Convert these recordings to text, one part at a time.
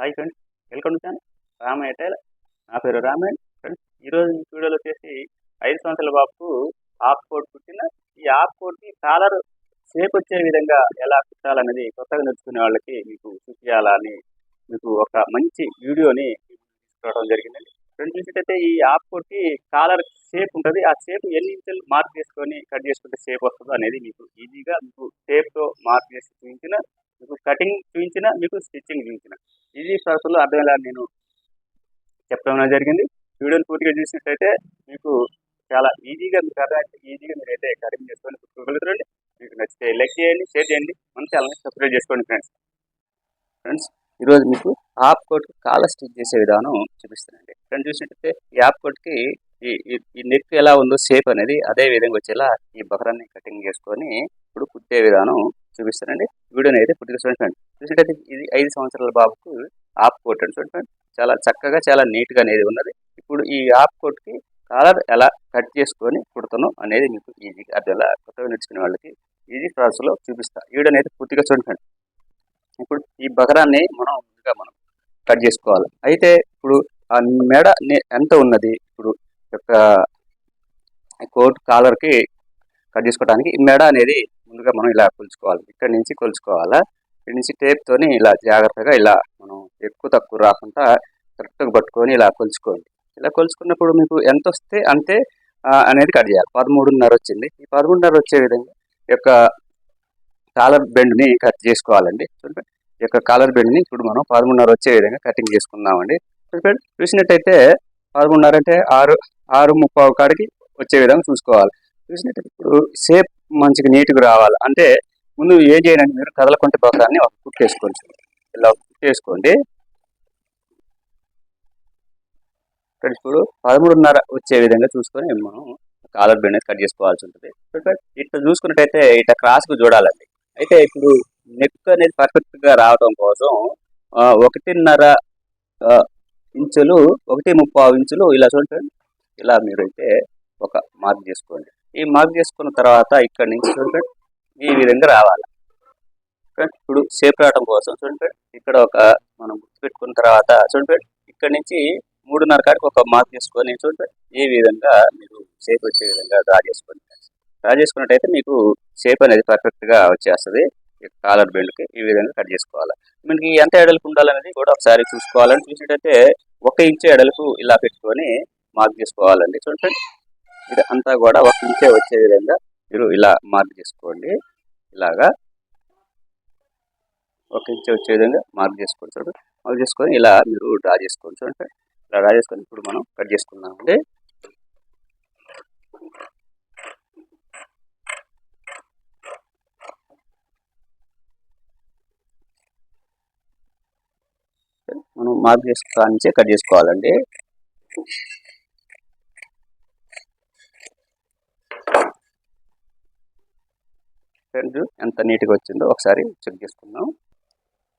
Hi friends welcome to channel Ramayya ఎటైల్ నా పేరు Ramayya friends ఈరోజు ఈ వీడియోలో వచ్చేసి ఐదు సంవత్సరాల బాబుకు ఆఫ్ కోట్ కుట్టిన ఈ ఆఫ్ కోట్కి కాలర్ షేప్ వచ్చే విధంగా ఎలా కుట్టాలనేది కొత్తగా నేర్చుకునే వాళ్ళకి మీకు చూపించాలని మీకు ఒక మంచి వీడియోని తీసుకోవడం జరిగిందండి. ఫ్రెండ్స్ చూసినట్టయితే ఈ ఆఫ్ కోట్కి కాలర్ షేప్ ఉంటుంది. ఆ షేప్ ఎన్ని ఇంచులు మార్క్ చేసుకొని కట్ చేసుకుంటే షేప్ వస్తుందో అనేది మీకు ఈజీగా మీకు షేప్తో మార్క్ చేసి చూపించిన మీకు కటింగ్ చూపించిన మీకు స్టిచ్చింగ్ చూపించిన. ఈజీ ప్రాసెస్లో అర్థమయ్యేలా నేను చెప్పడం జరిగింది. వీడియోని పూర్తిగా చూసినట్లయితే మీకు చాలా ఈజీగా మీకు అర్థమైతే ఈజీగా మీరు అయితే కటింగ్ చేసుకొని కుట్టుకోగలుగుతారండి మీకు నచ్చితే లైక్ చేయండి షేర్ చేయండి. మన ఛానల్ని సబ్స్క్రైబ్ చేసుకోండి ఫ్రెండ్స్. ఫ్రెండ్స్ ఈరోజు మీకు హాఫ్ కోట్ కాల స్టిచ్ చేసే విధానం చూపిస్తానండి ఫ్రెండ్స్ చూసినట్టయితే ఈ హాఫ్ కోట్కి ఈ ఈ- ఈ నెక్ ఎలా ఉందో షేప్ అనేది అదే విధంగా వచ్చేలా ఈ బకరాన్ని కటింగ్ చేసుకొని ఇప్పుడు కుట్టే విధానం చూపిస్తానండి వీడియోని అయితే పూర్తిగా చూడండి ఫ్రెండ్స్. చూసినట్టయితే ఇది ఐదు సంవత్సరాల బాబుకు ఆప్ కోట్ అండి చూడండి చాలా చక్కగా చాలా నీట్గా అనేది ఉన్నది. ఇప్పుడు ఈ ఆప్ కోట్కి కాలర్ ఎలా కట్ చేసుకొని కుడతాను అనేది మీకు ఈజీగా అది ఎలా కొత్తగా నేర్చుకునే వాళ్ళకి ఈజీ ప్రాసెస్లో చూపిస్తా. వీడియోని అయితే పూర్తిగా చూడండి ఫ్రెండ్స్. ఇప్పుడు ఈ బకరాన్ని మనం ముందుగా మనం కట్ చేసుకోవాలి. అయితే ఇప్పుడు ఆ మెడ ఎంత ఉన్నది? ఇప్పుడు యొక్క కోట్ కాలర్కి కట్ చేసుకోవడానికి ఈ మెడ అనేది ముందుగా మనం ఇలా కొలుచుకోవాలి. ఇక్కడ నుంచి కొలుచుకోవాలా? ఇక్కడ నుంచి టేప్తోని ఇలా జాగ్రత్తగా ఇలా మనం ఎక్కువ తక్కువ రాకుండా కరెక్ట్గా పట్టుకొని ఇలా కొలుచుకోండి. ఇలా కొలుచుకున్నప్పుడు మీకు ఎంత వస్తే అంతే అనేది కట్ చేయాలి. పదమూడున్నర వచ్చింది. ఈ పదమూడున్నర వచ్చే విధంగా ఈ యొక్క కాలర్ బెండ్ని కట్ చేసుకోవాలండి. చూడండి ఈ యొక్క కాలర్ బెండ్ని ఇప్పుడు మనం పదమూడున్నర వచ్చే విధంగా కటింగ్ చేసుకుందామండి. చూసినట్టయితే పదమూడున్నర అంటే ఆరు ఆరు ముప్పావు కాడికి వచ్చే విధంగా చూసుకోవాలి. చూసినట్టయితే ఇప్పుడు మంచిగా నీట్గా రావాలి. అంటే ముందు ఏం చేయాలంటే మీరు కదలకుంటే బొక్కడాన్ని ఒక కుట్టేసుకోండి ఇలా కుట్టేసుకోండి ఇక్కడ ఇప్పుడు పదమూడున్నర వచ్చే విధంగా చూసుకొని మనం కాలర్ బెండ్ కట్ చేసుకోవాల్సి ఉంటుంది. ఇట్లా చూసుకున్నట్టయితే ఇట్లా క్రాస్కు చూడాలండి. అయితే ఇప్పుడు నెక్ అనేది పర్ఫెక్ట్గా రావడం కోసం ఒకటిన్నర ఇంచులు ఒకటి ముప్పావు ఇంచులు ఇలా చూడండి. ఇలా మీరైతే ఒక మార్క్ చేసుకోండి. ఈ మార్క్ చేసుకున్న తర్వాత ఇక్కడ నుంచి చూడండి ఈ విధంగా రావాలి. ఫ్రెండ్స్, ఇప్పుడు షేప్ రావడం కోసం చూడండి ఇక్కడ ఒక మనం గుర్తుపెట్టుకున్న తర్వాత చూడండి ఇక్కడ నుంచి మూడున్నర కాడికి ఒక మార్క్ చేసుకొని చూడండి ఈ విధంగా మీరు షేప్ వచ్చే విధంగా డ్రా చేసుకోండి డ్రా చేసుకున్నట్టయితే మీకు షేప్ అనేది పర్ఫెక్ట్గా వచ్చేస్తుంది. కాలర్ బెల్ట్కి ఈ విధంగా కట్ చేసుకోవాలి. మనకి ఎంత ఎడలకు ఉండాలనేది కూడా ఒకసారి చూసుకోవాలని చూసినట్టయితే ఒక ఇంచు ఎడలకు ఇలా పెట్టుకొని మార్క్ చేసుకోవాలండి. చూడండి ఇది అంతా కూడా ఒక ఇంచే వచ్చే విధంగా మీరు ఇలా మార్క్ చేసుకోండి. ఇలాగా ఒక ఇంచు వచ్చే విధంగా మార్క్ చేసుకోండి చూడండి. మార్క్ చేసుకొని ఇలా మీరు డ్రా చేసుకోండి చూడండి. ఇలా డ్రా చేసుకొని ఇప్పుడు మనం కట్ చేసుకుందామండి. మనం మార్క్ చేసుకోవాలంటే కట్ చేసుకోవాలండి. ఫ్రెండ్స్ ఎంత నీట్గా వచ్చిందో ఒకసారి చెక్ చేసుకుందాం.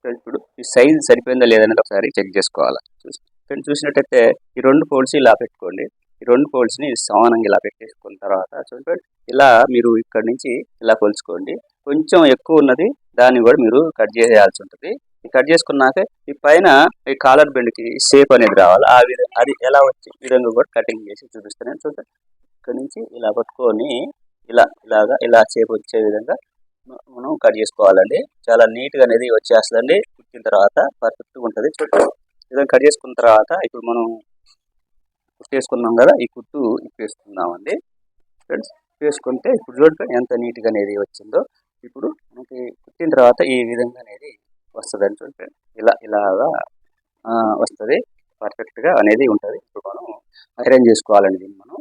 ఫ్రెండ్స్ ఇప్పుడు ఈ సైజ్ సరిపోయిందా లేదనేది ఒకసారి చెక్ చేసుకోవాలి? చూసి ఫ్రెండ్స్ చూసినట్టయితే ఈ రెండు ఫోల్డ్స్ ఇలా పెట్టుకోండి. ఈ రెండు ఫోల్డ్స్ని సమానంగా ఇలా పెట్టేసుకున్న తర్వాత చూడండి ఇలా మీరు ఇక్కడ నుంచి ఇలా కొలుచుకోండి. కొంచెం ఎక్కువ ఉన్నది దాన్ని కూడా మీరు కట్ చేయాల్సి ఉంటుంది. కట్ చేసుకున్నాక ఈ పైన ఈ కాలర్ బెండ్కి షేప్ అనేది రావాలి. ఆ విధంగా అది ఎలా వచ్చి విధంగా కూడా కటింగ్ చేసి చూపిస్తాను. చూడండి ఇక్కడ నుంచి ఇలా పట్టుకొని ఇలా ఇలాగా ఇలా చేపు వచ్చే విధంగా మనం కట్ చేసుకోవాలండి. చాలా నీట్గా అనేది వచ్చేస్తుందండి. కుట్టిన తర్వాత పర్ఫెక్ట్గా ఉంటుంది. చూడండి ఇదంతా కట్ చేసుకున్న తర్వాత ఇప్పుడు మనం కుట్టేసుకున్నాం కదా ఈ కుట్టు ఇప్పేసుకుందామండి. ఫ్రెండ్స్ వేసుకుంటే ఇప్పుడు చూడండి ఎంత నీట్గా అనేది వచ్చిందో. ఇప్పుడు మనకి కుట్టిన తర్వాత ఈ విధంగా అనేది వస్తుందండి చూడండి ఇలా ఇలాగా వస్తుంది. పర్ఫెక్ట్గా అనేది ఉంటుంది. ఇప్పుడు మనం ఐరన్ చేసుకోవాలండి దీన్ని మనం.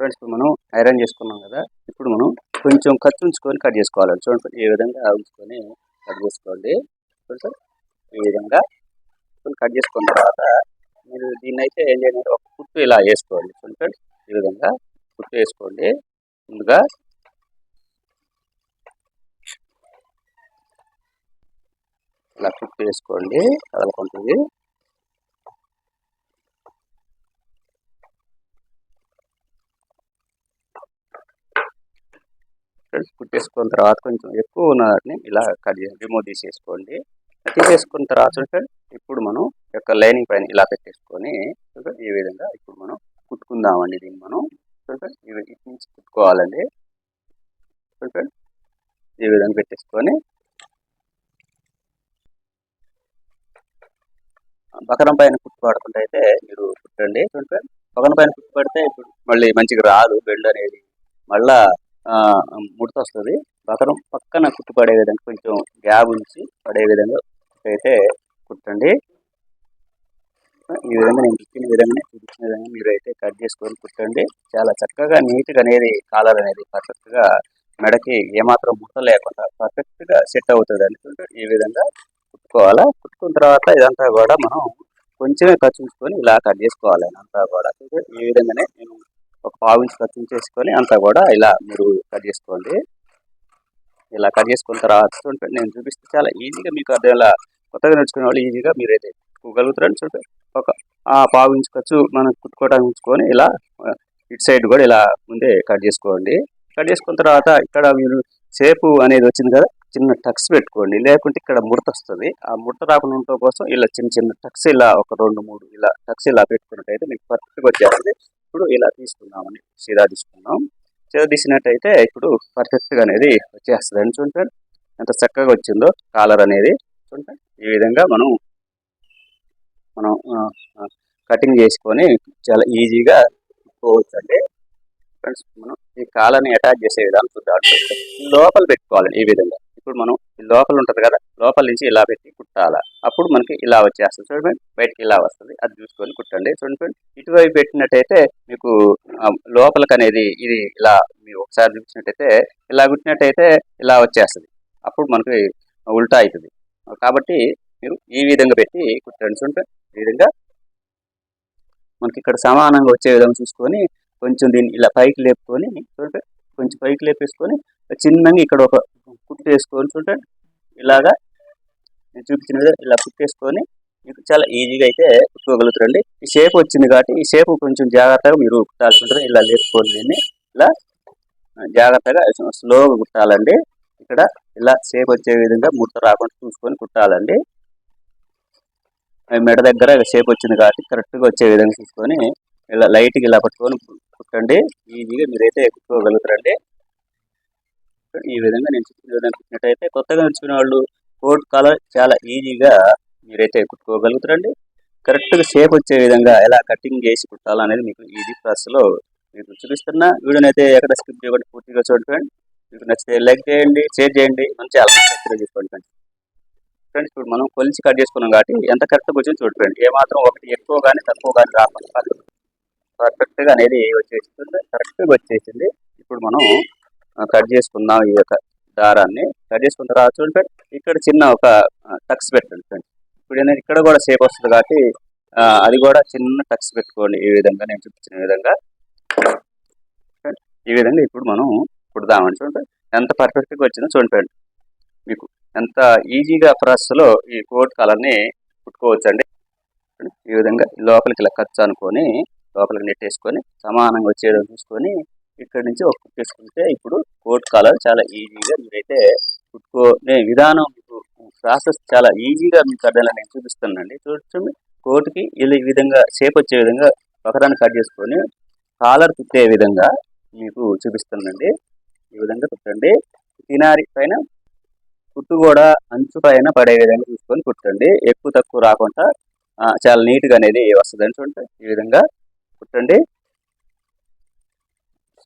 ఫ్రెండ్స్ ఇప్పుడు మనం ఐరన్ చేసుకున్నాం కదా ఇప్పుడు మనం కొంచెం ఖర్చు ఉంచుకొని కట్ చేసుకోవాలి. చూడండి ఈ విధంగా ఉంచుకొని కట్ చేసుకోండి చూడండి ఈ విధంగా కట్ చేసుకున్న తర్వాత మీరు దీన్ని అయితే ఏం చేయాలి ఒక కుట్టు ఇలా వేసుకోండి. చూడండి ఫ్రెండ్స్ ఈ విధంగా కుట్టు వేసుకోండి. ముందుగా ఇలా కుట్టు వేసుకోండి. కదలకుంటుంది ఫ్రెండ్స్ కుట్టేసుకున్న తర్వాత కొంచెం ఎక్కువ ఉన్నదాన్ని ఇలా కట్ రిమూవ్ తీసేసుకోండి. తీసేసుకున్న తర్వాత ఫ్రెండ్స్ ఇప్పుడు మనం యొక్క లైనింగ్ పైన ఇలా పెట్టేసుకొని ఈ విధంగా ఇప్పుడు మనం కుట్టుకుందామండి దీన్ని మనం. చూడండి ఇటు నుంచి కుట్టుకోవాలండి. చూడండి ఈ విధంగా పెట్టేసుకొని బకరం పైన కుట్టు అయితే మీరు కుట్టండి. చూడండి బకరం పైన కుట్టుపడితే ఇప్పుడు మళ్ళీ మంచిగా రాదు. బెల్డ్ అనేది మళ్ళా ముడత వస్తుంది బకరం పక్కన కుట్టుపడే విధంగా కొంచెం గ్యాబ్ ఉంచి పడే విధంగా అయితే కుట్టండి. ఈ విధంగా నేను చెప్పిన విధంగానే చూపించిన విధంగా మీరు అయితే కట్ చేసుకొని కుట్టండి. చాలా చక్కగా నీట్గా అనేది కాలర్ అనేది పర్ఫెక్ట్గా మెడకి ఏమాత్రం ముడత లేకుండా పర్ఫెక్ట్గా సెట్ అవుతుంది అనుకుంటే ఈ విధంగా కుట్టుకోవాలా? కుట్టుకున్న తర్వాత ఇదంతా కూడా మనం కొంచెమే ఖర్చు ఉంచుకొని ఇలా కట్ చేసుకోవాలి. అంతా కూడా. ఈ విధంగానే నేను ఒక పావు ఇంచు ఖర్చు చేసుకొని అంతా కూడా ఇలా మీరు కట్ చేసుకోండి. ఇలా కట్ చేసుకున్న తర్వాత చూడండి నేను చూపిస్తే చాలా ఈజీగా మీకు అర్థం ఇలా కొత్తగా నేర్చుకునే వాళ్ళు ఈజీగా మీరైతే కుట్టగలుగుతారని చూడండి ఒక ఆ పావు ఇంచు ఖర్చు మనం కుట్టుకోవడానికి ఉంచుకొని ఇలా ఇటు సైడ్ కూడా ఇలా ముందే కట్ చేసుకోండి. కట్ చేసుకున్న తర్వాత ఇక్కడ మీరు సేపు అనేది వచ్చింది కదా చిన్న టక్స్ పెట్టుకోండి. లేకుంటే ఇక్కడ ముడత వస్తుంది. ఆ ముడత రాకుండా ఉండటం కోసం ఇలా చిన్న చిన్న టక్స్ ఇలా ఒక రెండు మూడు ఇలా టక్స్ ఇలా పెట్టుకున్నట్టయితే మీకు పర్ఫెక్ట్గా వచ్చేస్తుంది. ఇప్పుడు ఇలా తీసుకుందామని సీదా తీసుకుందాం. సీదా తీసినట్టయితే ఇప్పుడు పర్ఫెక్ట్గా అనేది వచ్చేస్తుంది. చూడండి. ఎంత చక్కగా వచ్చిందో కాలర్ అనేది చూడండి. ఈ విధంగా మనం మనం కటింగ్ చేసుకొని చాలా ఈజీగా కుట్టుకోవచ్చు అండి ఫ్రెండ్స్ మనం ఈ కాలని అటాచ్ చేసే విధానం చూద్దాం. లోపల పెట్టుకోవాలి ఈ విధంగా. ఇప్పుడు మనం లోపల ఉంటుంది కదా లోపల నుంచి ఇలా పెట్టి కుట్టాలా? అప్పుడు మనకి ఇలా వచ్చేస్తుంది. చూడండి బయటకి ఇలా వస్తుంది. అది చూసుకొని కుట్టండి. చూడండి ఇటువైపు పెట్టినట్టయితే మీకు ఆ, లోపలికి అనేది ఇది ఇలా మీరు ఒకసారి చూపించినట్టయితే ఇలా కుట్టినట్టయితే ఇలా వచ్చేస్తుంది. అప్పుడు మనకి ఉల్టా అవుతుంది. కాబట్టి మీరు ఈ విధంగా పెట్టి కుట్టండి. చూడండి ఈ విధంగా మనకి ఇక్కడ సమానంగా వచ్చే విధంగా చూసుకొని కొంచెం దీన్ని ఇలా పైకి లేపుకొని చూడండి కొంచెం పైకి లేపేసుకొని చిన్నగా ఇక్కడ ఒక కుట్టు వేసుకొని చూడండి. ఇలాగా నేను చూపించిన విధంగా ఇలా కుట్టేసుకొని మీకు చాలా ఈజీగా అయితే కుట్టుకోగలుగుతారండి. ఈ షేప్ వచ్చింది కాబట్టి ఈ షేప్ కొంచెం జాగ్రత్తగా మీరు కుట్టాల్సి ఉంటుంది. ఇలా లేపుకొని దీన్ని ఇలా జాగ్రత్తగా స్లోగా కుట్టాలండి. ఇక్కడ ఇలా షేప్ వచ్చే విధంగా ముడత రాకుండా చూసుకొని కుట్టాలండి. ఆ మెడ దగ్గర షేప్ వచ్చింది కాబట్టి కరెక్ట్గా వచ్చే విధంగా చూసుకొని ఇలా లైట్గా ఇలా పట్టుకొని కుట్టండి ఈజీగా మీరైతే కుట్టుకోగలుగుతారండి ఈ విధంగా నేను చెప్పిన విధంగా కుట్టినట్టయితే కొత్తగా నేర్చుకునే వాళ్ళు కోట్ కలర్ చాలా ఈజీగా మీరైతే కుట్టుకోగలుగుతారండి కరెక్ట్గా షేప్ వచ్చే విధంగా ఎలా కటింగ్ చేసి కుట్టాలనేది మీకు ఈజీ ప్రాసెస్లో మీకు చూపిస్తున్నా. వీడియోని అయితే ఎక్కడ స్కిప్ చేయకుండా పూర్తిగా చూడండి మీకు నచ్చితే లైక్ చేయండి షేర్ చేయండి. మంచి అలా సబ్స్క్రైబ్ చేసుకోండి ఫ్రెండ్స్. ఫ్రెండ్స్ ఇప్పుడు మనం కొలిచి కట్ చేసుకున్నాం కాబట్టి ఎంత కరెక్ట్గా వచ్చింది చూడండి ఏమాత్రం ఒకటి ఎక్కువ కానీ తక్కువ కానీ రాకుండా పర్ఫెక్ట్గా అనేది వచ్చేసింది కరెక్ట్గా వచ్చేసింది. ఇప్పుడు మనం కట్ చేసుకుందాం ఈ యొక్క దారాన్ని. కట్ చేసుకున్న తర్వాత చూడండి ఫ్రెండ్ ఇక్కడ చిన్న ఒక టక్స్ పెట్టండి ఫ్రెండ్ ఇప్పుడు ఏంటంటే ఇక్కడ కూడా సేఫ్ వస్తుంది కాబట్టి అది కూడా చిన్న టక్స్ పెట్టుకోండి ఈ విధంగా నేను చూపించిన విధంగా. ఈ విధంగా ఇప్పుడు మనం కుడదామని చూడండి ఎంత పర్ఫెక్ట్గా వచ్చిందో చూడండి మీకు ఎంత ఈజీగా ప్రాసెస్లో ఈ కోట్ కలర్ని కుట్టుకోవచ్చు అండి ఈ విధంగా లోపలికి ఇలా ఖర్చు అనుకొని లోపలికి నెట్టేసుకొని సమానంగా వచ్చేయడం చూసుకొని ఇక్కడ నుంచి ఒక కుట్టేసుకుంటే ఇప్పుడు కోట్ కాలర్ చాలా ఈజీగా మీరైతే కుట్టుకునే విధానం మీకు ప్రాసెస్ చాలా ఈజీగా మీకు అర్థం నేను చూపిస్తానండి చూడండి కోట్కి ఈ విధంగా షేప్ వచ్చే విధంగా ఒకదాన్ని కట్ చేసుకొని కాలర్ కుట్టే విధంగా మీకు చూపిస్తానండి ఈ విధంగా కుట్టండి. తినారి పైన కుట్టు కూడా అంచు పైన పడే విధంగా చూసుకొని కుట్టండి. ఎక్కువ తక్కువ రాకుండా చాలా నీట్గా అనేది వస్తుందని చూడండి. ఈ విధంగా కుట్టండి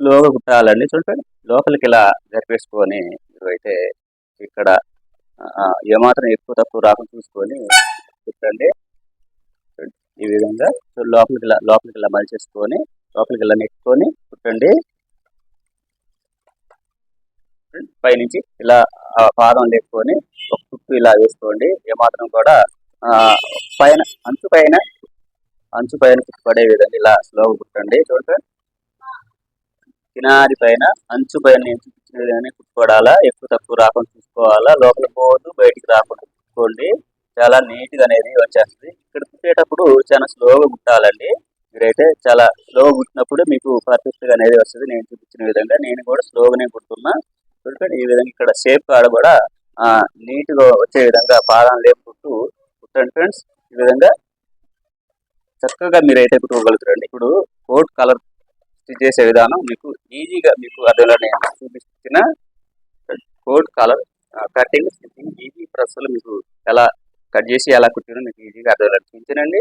స్లోగా కుట్టాలండి చూడండి లోపలికి ఇలా జరిపేసుకొని మీరు అయితే ఇక్కడ ఏమాత్రం ఎక్కువ తక్కువ రాకుండా చూసుకొని కుట్టండి ఈ విధంగా లోపలికి ఇలా లోపలికి ఇలా మలిచేసుకొని లోపలికి ఇలా నెట్టుకొని కుట్టండి పైనుంచి ఇలా పాదం లేపుకొని ఒక కుట్టు ఇలా వేసుకోండి. ఏమాత్రం కూడా పైన అంచు పైన అంచు పైన పడే విధంగా ఇలా స్లోగా కుట్టండి. చూడండి. కినారి పైన అంచు పైన నేను చూపించిన విధంగానే కుట్టుకోవాలా? ఎక్కువ తక్కువ రాకుండా చూసుకోవాలా? లోపల పోదు బయటికి రాకుండా కుట్టుకోండి. చాలా నీట్గా అనేది వచ్చేస్తుంది. ఇక్కడ కుట్టేటప్పుడు చాలా స్లోగా కుట్టాలండి. మీరైతే చాలా స్లోగా కుట్టినప్పుడు మీకు పర్ఫెక్ట్గా అనేది వస్తుంది. నేను చూపించిన విధంగా నేను కూడా స్లోగానే కుడుతున్నా. చూడండి ఈ విధంగా ఇక్కడ షేప్ కాడ కూడా నీట్గా వచ్చే విధంగా పాదాలు లేపుకుంటూ కుట్టండి ఫ్రెండ్స్. ఈ విధంగా చక్కగా మీరు అయితే కుట్టుకోగలుగుతారండి. ఇప్పుడు కోట్ కలర్ స్టిచ్ చేసే విధానం మీకు ఈజీగా మీకు అదేలా నేను చూపించిన coat colour cutting stitching easy ప్రశ్నలు మీకు ఎలా కట్ చేసి ఎలా కుట్టినా మీకు ఈజీగా అర్థం చూపించానండి.